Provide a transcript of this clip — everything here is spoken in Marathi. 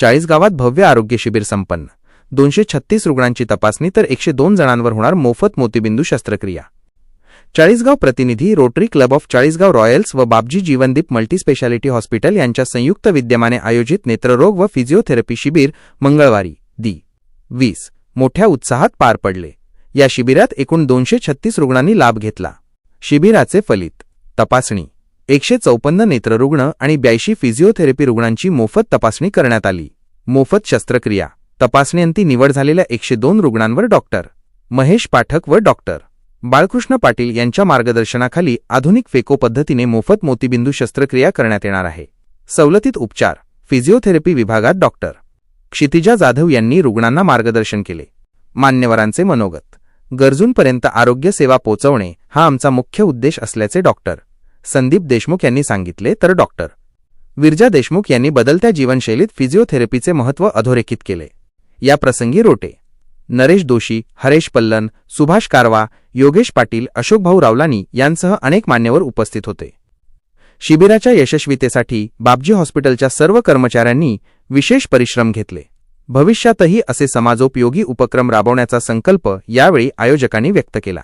चाळीस गावात भव्य आरोग्य शिबिर संपन्न. दोनशे छत्तीस रुग्णांची तपासणी तर एकशे दोन जणांवर होणार मोफत मोतीबिंदू शस्त्रक्रिया. चाळीसगाव प्रतिनिधी Rotary Club of Chalisgaon Royals व बाबजी जीवनदीप मल्टीस्पेशालिटी हॉस्पिटल यांच्या संयुक्त विद्यमाने आयोजित नेत्ररोग व फिजिओथेरपी शिबिर मंगळवारी दी. वीस. मोठ्या उत्साहात पार पडले. या शिबिरात एकूण दोनशे छत्तीस रुग्णांनी लाभ घेतला. शिबिराचे फलित. तपासणी. एकशे चौपन्न नेत्ररुग्ण आणि ब्याऐंशी फिजिओथेरपी रुग्णांची मोफत तपासणी करण्यात आली. मोफत शस्त्रक्रिया. तपासणीअंती निवड झालेल्या एकशे दोन रुग्णांवर डॉक्टर. महेश पाठक व डॉक्टर. बाळकृष्ण पाटील यांच्या मार्गदर्शनाखाली आधुनिक फेको पद्धतीने मोफत मोतीबिंदू शस्त्रक्रिया करण्यात येणार आहे. सवलतीत उपचार. फिजिओथेरपी विभागात डॉक्टर. क्षितिजा जाधव यांनी रुग्णांना मार्गदर्शन केले. मान्यवरांचे मनोगत. गरजूंपर्यंत आरोग्य सेवा हा आमचा मुख्य उद्देश असल्याचे डॉक्टर. संदीप देशमुख यांनी सांगितले तर डॉक्टर विरजा देशमुख यांनी बदलत्या जीवनशैलीत फिजिओथेरपीचे महत्त्व अधोरेखित केले. या प्रसंगी रोटे नरेश दोशी हरेश पल्लन सुभाष कारवा योगेश पाटील अशोकभाऊ रावलानी यांसह अनेक मान्यवर उपस्थित होते. शिबिराच्या यशस्वीतेसाठी बाबजी हॉस्पिटलच्या सर्व कर्मचाऱ्यांनी विशेष परिश्रम घेतले. भविष्यातही असे समाजोपयोगी उपक्रम राबवण्याचा संकल्प यावेळी आयोजकांनी व्यक्त केला.